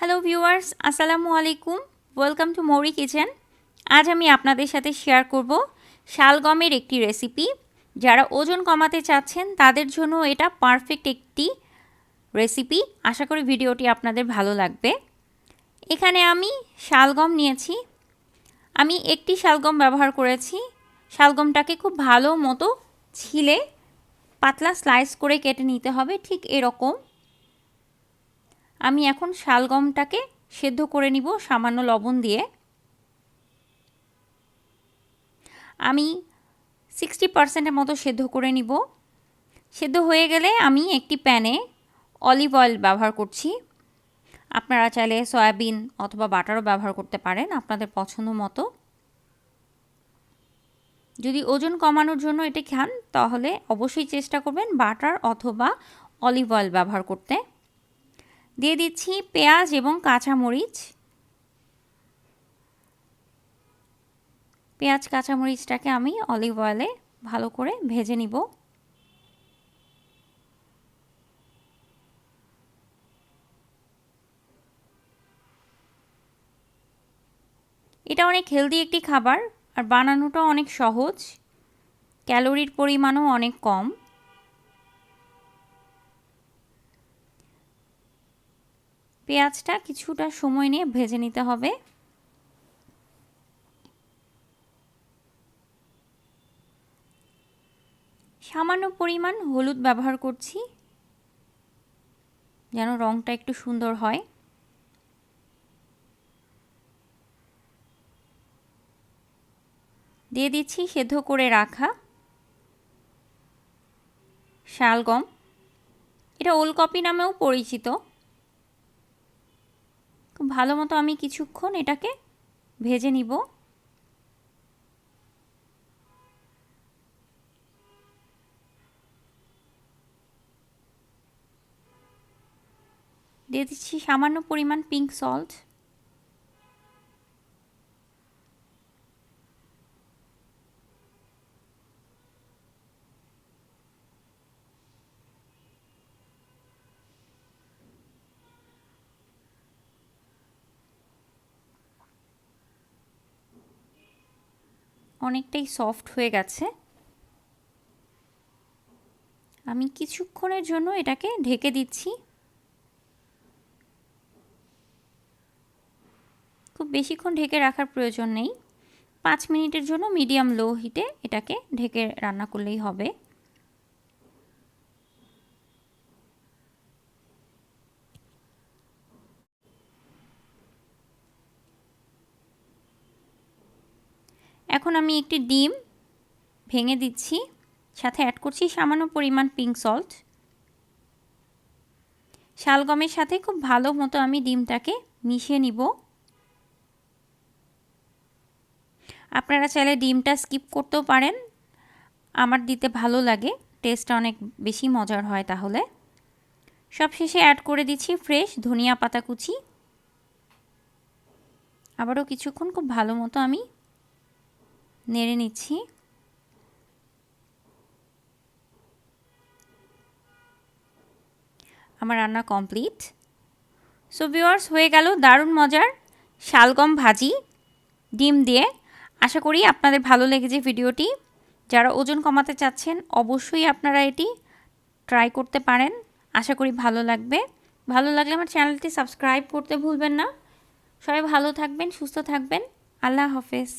Hello viewers আসসালামু আলাইকুম welcome to মৌরি কিচেন আজ আমি আপনাদের সাথে শেয়ার করব শালগমের একটি রেসিপি যারা ওজন কমাতে চাচ্ছেন, তাদের জন্য এটা পারফেক্ট একটি রেসিপি আশা করি ভিডিওটি আপনাদের ভালো লাগবে। এখানে আমি শালগম নিয়েছি। আমি একটি শালগম ব্যবহার করেছি। শালগমটাকে খুব ভালো মতো ছিলে, পাতলা স্লাইস করে কেটে নিতে হবে। ঠিক এরকম। আমি এখন শালগমটাকে সেদ্ধ করে নিব সামান্য লবণ দিয়ে। আমি সিক্সটি পার্সেন্টের মতো সেদ্ধ করে নিব। সেদ্ধ হয়ে গেলে আমি একটি প্যানে অলিভ অয়েল ব্যবহার করছি। আপনারা চাইলে সয়াবিন অথবা বাটারও ব্যবহার করতে পারেন আপনাদের পছন্দ মতো। যদি ওজন কমানোর জন্য এটি খান, তাহলে অবশ্যই চেষ্টা করবেন বাটার অথবা অলিভ অয়েল ব্যবহার করতে। দিয়ে দিচ্ছি পেঁয়াজ এবং কাঁচামরিচ। পেঁয়াজ, কাঁচামরিচটাকে আমি অলিভ অয়েলে ভালো করে ভেজে নিব। এটা অনেক হেলদি একটি খাবার আর বানানোটাও অনেক সহজ। ক্যালোরির পরিমাণও অনেক কম। পেঁয়াজটা কিছুটা সময় নিয়ে ভেজে নিতে হবে। সামান্য পরিমাণ হলুদ ব্যবহার করছি, যেন রঙটা একটু সুন্দর হয়। দিয়ে দিচ্ছি সেদ্ধ করে রাখা শালগম। এটা ওলকপি নামেও পরিচিত। ভালো মতো আমি কিছুক্ষণ এটাকে ভেজে নিব। দিয়ে দিচ্ছি সামান্য পরিমাণ পিঙ্ক সল্ট অনেকটাই সফট হয়ে গেছে। আমি কিছুক্ষণের জন্য এটাকে ঢেকে দিচ্ছি। খুব বেশিক্ষণ ঢেকে রাখার প্রয়োজন নেই। পাঁচ মিনিটের জন্য মিডিয়াম লো হিটে এটাকে ঢেকে রান্না করলেই হবে। এখন আমি একটি ডিম ভেঙে দিচ্ছি, সাথে অ্যাড করছি সামান্য পরিমাণ পিঙ্ক সল্ট শালগমের সাথে খুব ভালো মতো আমি ডিমটাকে মিশিয়ে নিব। আপনারা চাইলে ডিমটা স্কিপ করতেও পারেন। আমার দিতে ভালো লাগে টেস্টটা অনেক বেশি মজার হয় তাহলে। সবশেষে অ্যাড করে দিচ্ছি ফ্রেশ ধনিয়া পাতা কুচি। আবারও কিছুক্ষণ খুব ভালো মতো আমি নেড়ে নিচ্ছি। আমার রান্না কমপ্লিট। সো ভিওয়ার্স হয়ে গেল দারুণ মজার শালগম ভাজি। ডিম দিয়ে। আশা করি আপনাদের ভালো লেগেছে ভিডিওটি। যারা ওজন কমাতে চাচ্ছেন, অবশ্যই আপনারা এটি ট্রাই করতে পারেন। আশা করি ভালো লাগবে। ভালো লাগলে আমার চ্যানেলটি সাবস্ক্রাইব করতে ভুলবেন না। সবাই ভালো থাকবেন, সুস্থ থাকবেন। আল্লাহ হাফেজ।